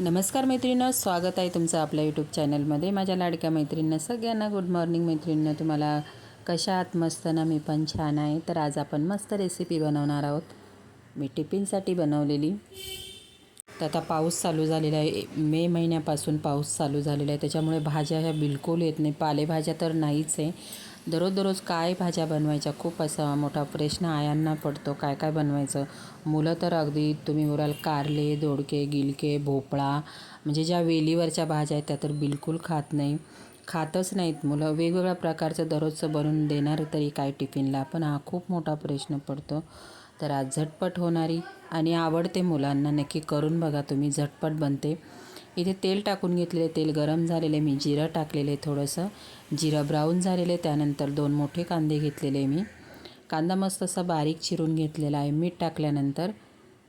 नमस्कार मैत्रिणींनो स्वागत आहे तुमचं आपल्या यूट्यूब चॅनलमध्ये माझ्या लाडक्या मैत्रिणींना सगळ्यांना गुड मॉर्निंग मैत्रिणींना. तुम्हाला कशा आहात? मस्त ना? मी पण छान आहे. तर आज आपण मस्त रेसिपी बनवणार आहोत. मी टिफिनसाठी बनवलेली. तर आता पाऊस चालू झालेला आहे. मे महिन्यापासून पाऊस चालू झालेला आहे. त्याच्यामुळे भाज्या ह्या बिलकुल येत नाही. पालेभाज्या तर नाहीच आहे. दररोज दररोज काय भाज्या बनवायच्या? खूप असा मोठा प्रश्न आयांना पडतो काय काय बनवायचं? मुलं तर अगदी तुम्ही बोलाल कारले दोडके गिलके भोपळा म्हणजे ज्या वेलीवरच्या भाज्या आहेत त्या तर बिलकुल खात नाही. खातच नाहीत मुलं. वेगवेगळ्या प्रकारचं दररोजचं बनवून देणार तरी काय टिफिनला? पण हा खूप मोठा प्रश्न पडतो. तर आज झटपट होणारी आणि आवडते मुलांना नक्की करून बघा तुम्ही. झटपट बनते. इथे तेल टाकून घेतलेले तेल गरम झालेले मी जिरं टाकलेले थोडंसं. जिरं ब्राऊन झालेले त्यानंतर दोन मोठे कांदे घेतलेले मी. कांदा मस्त असा बारीक चिरून घेतलेला आहे. मीठ टाकल्यानंतर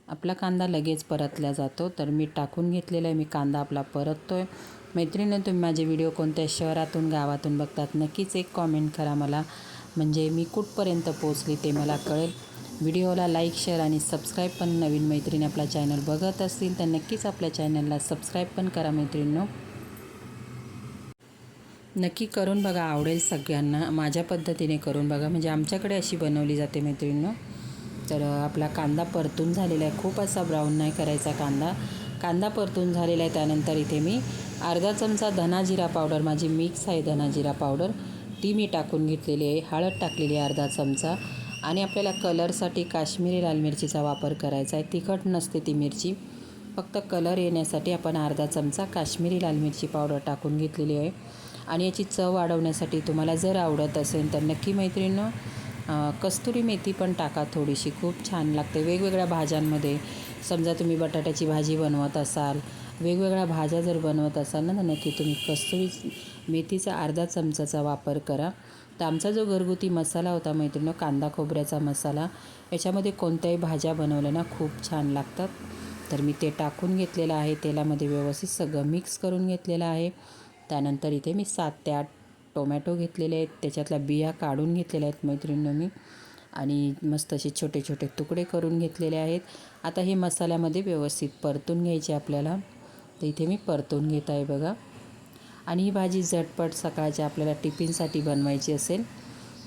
आपला कांदा लगेच परतला जातो. तर मीठ टाकून घेतलेलं आहे. मी कांदा आपला परततो आहे मैत्रिणी तुम्ही माझे व्हिडिओ कोणत्या शहरातून गावातून बघतात नक्कीच एक कॉमेंट करा मला. म्हणजे मी कुठपर्यंत पोचली ते मला कळेल. व्हिडिओला लाईक शेअर आणि सबस्क्राईब पण नवीन मैत्रिणी आपला चॅनल बघत असतील तर नक्कीच आपल्या चॅनलला सबस्क्राईब पण करा मैत्रिणींनो. नक्की करून बघा आवडेल सगळ्यांना. माझ्या पद्धतीने करून बघा. म्हणजे आमच्याकडे अशी बनवली जाते मैत्रिणींनो. तर आपला कांदा परतून झालेला आहे. खूप असा ब्राऊन नाही करायचा कांदा. कांदा परतून झालेला आहे. त्यानंतर इथे मी अर्धा चमचा धना जिरा पावडर माझी मिक्स आहे धना जिरा पावडर. ती मी टाकून घेतलेली आहे. हळद टाकलेली आहे अर्धा चमचा. आणि आपल्याला कलरसाठी काश्मीरी लाल मिरचीचा वापर करायचा आहे. तिखट नसते ती मिरची. फक्त कलर येण्यासाठी आपण अर्धा चमचा काश्मीरी लाल मिरची पावडर टाकून घेतलेली आहे. आणि याची चव वाढवण्यासाठी तुम्हाला जर आवडत असेल तर नक्की मैत्रिणीनं कस्तुरी मेथी पण टाका थोडीशी खूप छान लागते. वेगवेगळ्या भाज्यांमध्ये समजा तुम्ही बटाट्याची भाजी बनवत असाल वेगवेगळ्या भाज्या जर बनवत असाल ना तर नक्की तुम्ही कस्तुरी मेथीचा अर्धा चमचाचा वापर करा. तर आमचा जो घरगुती मसाला होता मैत्रिणी कांदा खोबऱ्याचा मसाला याच्यामध्ये कोणत्याही भाज्या बनवल्या ना खूप छान लागतात. तर मी ते टाकून घेतलेलं आहे तेलामध्ये व्यवस्थित सगळं मिक्स करून घेतलेलं आहे. त्यानंतर इथे मी सात ते आठ टोमॅटो घेतलेले आहेत त्याच्यातल्या बिया काढून घेतलेल्या आहेत मैत्रिणीनं मी. आणि मस्त असे छोटे छोटे तुकडे करून घेतलेले आहेत. आता हे मसाल्यामध्ये व्यवस्थित परतून घ्यायचे आपल्याला. तर इथे मी परतून घेत आहे बघा. आणि ही भाजी झटपट सकाळच्या आपल्याला टिफिनसाठी बनवायची असेल.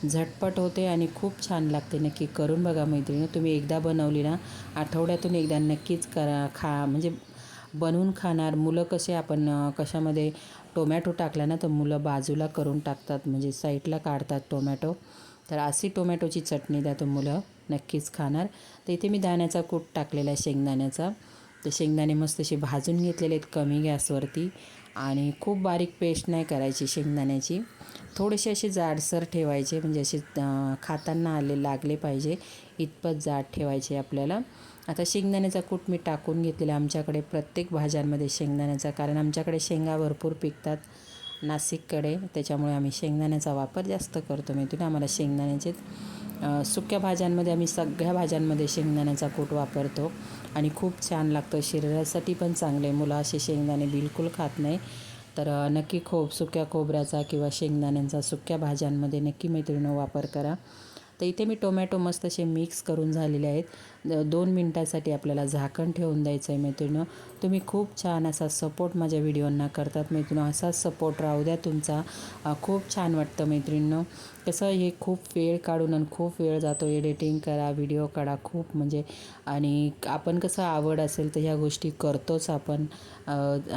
झटपट होते आणि खूप छान लागते. नक्की करून बघा मैत्रिणी. तुम्ही एकदा बनवली ना आठवड्यातून एकदा नक्कीच करा खा. म्हणजे बनवून खाणार. मुलं कसे आपण कशामध्ये टोमॅटो टाकला ना तर मुलं बाजूला करून टाकतात म्हणजे साईडला काढतात टोमॅटो. तर अशी टोमॅटोची चटणी द्या तर मुलं नक्कीच खाणार. तर इथे मी दाण्याचा कूट टाकलेला आहे शेंगदाण्याचा. तर शेंगदाणे मस्त असे भाजून घेतलेले आहेत कमी गॅसवरती. आणि खूप बारीक पेस्ट नाही करायची शेंगदाण्याची. थोडेसे असे जाडसर ठेवायचे म्हणजे असे खाताना आले लागले पाहिजे इतपत जाड ठेवायचे आपल्याला. आता शेंगदाण्याचा कूट मी टाकून घेतलेला आमच्याकडे प्रत्येक भाज्यांमध्ये शेंगदाण्याचा कारण आमच्याकडे शेंगा भरपूर पिकतात. नाशिककडे. त्याच्यामुळे आम्ही शेंगदाण्याचा वापर जास्त करतो माहिती आम्हाला शेंगदाण्याचे सुक्या भाज्यांमध्ये आम्ही सगळ्या भाज्यांमध्ये शेंगदाण्याचा कूट वापरतो. आणि खूप छान लागतं. शरीरासाठी पण चांगले. मुलं असे शेंगदाणे बिलकुल खात नाही. तर नक्की खोब सुक्या खोबऱ्याचा किंवा शेंगदाण्यांचा सुक्या भाज्यांमध्ये नक्की मैत्रिणीनं वापर करा. तर इथे मी टोमॅटो मस्त असे मिक्स करून झालेले आहेत. दोन मिनटासाठी आपल्याला झाकण ठेवून द्यायचं आहे मैत्रिणं तुम्ही खूप छान असा सपोर्ट माझ्या व्हिडिओंना करतात मैत्रिणं असाच सपोर्ट राहू द्या तुमचा. खूप छान वाटतं मैत्रिणीनं. कसं हे खूप वेळ काढून आणि खूप वेळ जातो एडिटिंग करा व्हिडिओ काढा खूप म्हणजे. आणि आपण कसं आवड असेल तर ह्या गोष्टी करतोच आपण.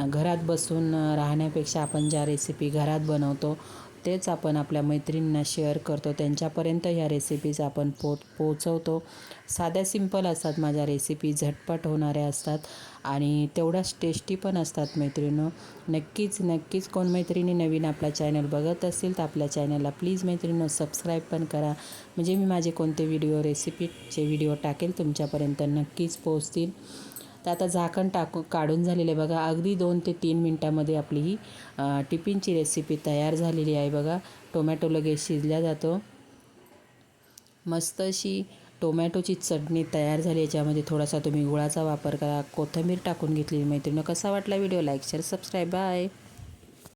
घरात बसून राहण्यापेक्षा आपण ज्या रेसिपी घरात बनवतो तेच आपण आपल्या मैत्रिणींना शेअर करतो. त्यांच्यापर्यंत ह्या रेसिपीज आपण पो पोचवतो. साध्या सिंपल असतात. माझ्या रेसिपी झटपट होणाऱ्या असतात. आणि तेवढ्याच टेस्टी पण असतात मैत्रिणी नक्कीच नक्कीच कोण मैत्रिणी नवीन आपला चॅनल बघत असतील तर आपल्या चॅनलला प्लीज मैत्रिणी सबस्क्राईब पण करा. म्हणजे मी माझे कोणते व्हिडिओ रेसिपीचे व्हिडिओ टाकेल तुमच्यापर्यंत नक्कीच पोहोचतील. तर आता झाकण टाकू काढून झालेलं आहे बघा. अगदी दोन ते तीन मिनटामध्ये आपली ही टिफिनची रेसिपी तयार झालेली आहे बघा. टोमॅटो लगेच शिजल्या जातो. मस्त अशी टोमॅटोची चटणी तयार झाली याच्यामध्ये थोडासा तुम्ही गुळाचा वापर करा. कोथिंबीर टाकून घेतली मैत्रिणी कसा वाटला video? Like share subscribe bye